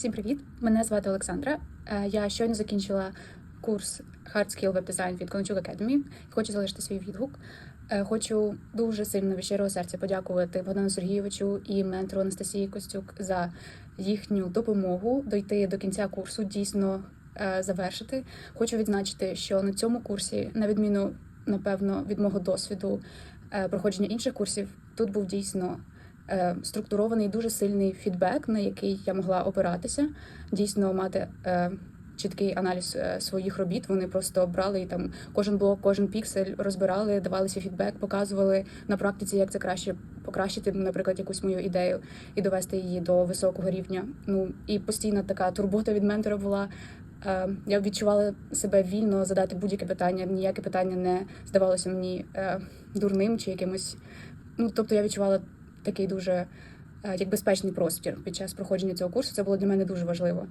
Всім привіт! Мене звати Олександра. Е, Я щойно закінчила курс Hard Skill Web Design від Кончук Academy. Хочу залишити свій відгук. Е, Хочу дуже сильно від щирого серця подякувати Богдану Сергійовичу і ментору Анастасії Костюк за їхню допомогу дойти до кінця курсу, дійсно е, завершити. Хочу відзначити, що на цьому курсі, на відміну напевно від мого досвіду проходження інших курсів, тут був дійсно структурований дуже сильний фідбек, на який я могла опиратися, дійсно мати е, чіткий аналіз е, своїх робіт. Вони просто брали і там кожен блок, кожен піксель розбирали, давали свій фідбек, показували на практиці, як це краще покращити, наприклад, якусь мою ідею і довести її до високого рівня. Ну і постійна така турбота від ментора була. Е, Я відчувала себе вільно задати будь-яке питання. Ніяке питання не здавалося мені е, дурним чи якимось. Ну тобто я відчувала такий дуже е, як безпечний простір під час проходження цього курсу. Це було для мене дуже важливо.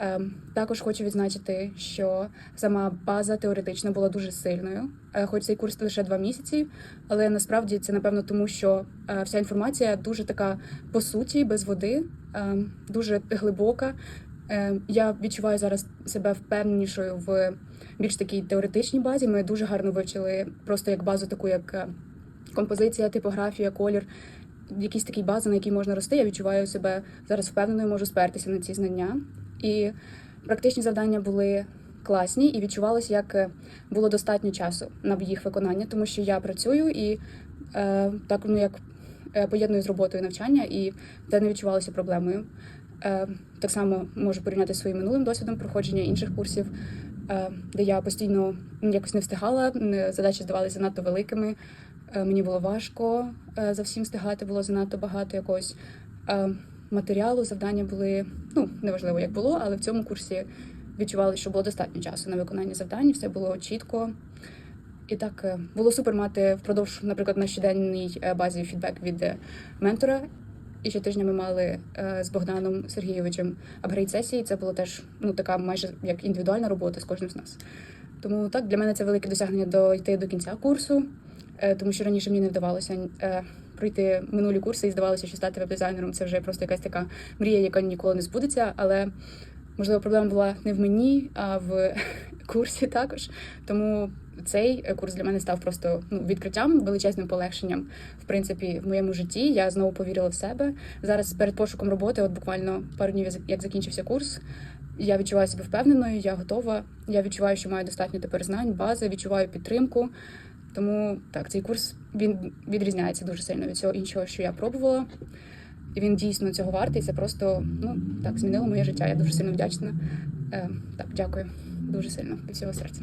Е, Також хочу відзначити, що сама база теоретична була дуже сильною. Е, Хоч цей курс лише два місяці, але насправді це напевно тому, що е, вся інформація дуже така по суті, без води, е, дуже глибока. Е, Я відчуваю зараз себе впевненішою в більш такій теоретичній базі. Ми дуже гарно вивчили просто як базу, таку як композиція, типографія, колір, якісь такі бази, на які можна рости. Я відчуваю себе зараз впевненою, можу спертися на ці знання. І практичні завдання були класні, і відчувалося, як е, було достатньо часу на їх виконання, тому що я працюю і е, так ну як е, поєдную з роботою навчання, і це не відчувалося проблемою. Е, так само можу порівняти зі своїм минулим досвідом проходження інших курсів, е, де я постійно якось не встигала, задачі здавалися занадто великими. Е, Мені було важко е, за всім встигати, було занадто багато якогось е, матеріалу. Завдання були ну неважливо, як було, але в цьому курсі відчували, що було достатньо часу на виконання завдань, все було чітко. І так було супер мати впродовж, наприклад, на щоденній базі фідбек від ментора. І щотижня ми мали з Богданом Сергійовичем апгрейд сесії. Це було теж ну така майже як індивідуальна робота з кожним з нас. Тому так для мене це велике досягнення дойти до кінця курсу, тому що раніше мені не вдавалося е, пройти минулі курси і здавалося, що стати веб-дизайнером це вже просто якась така мрія, яка ніколи не збудеться. Але можливо проблема була не в мені, а в курсі також. Тому цей е, курс для мене став просто ну, відкриттям, величезним полегшенням. В принципі, в моєму житті я знову повірила в себе. Зараз перед пошуком роботи, от буквально пару днів як закінчився курс. Я відчуваю себе впевненою, я готова. Я відчуваю, що маю достатньо тепер знань, бази, відчуваю підтримку. Тому так, цей курс він відрізняється дуже сильно від цього іншого, що я пробувала. І він дійсно цього вартий. Це просто ну так змінило моє життя. Я дуже сильно вдячна. Е, так, дякую дуже сильно від всього серця.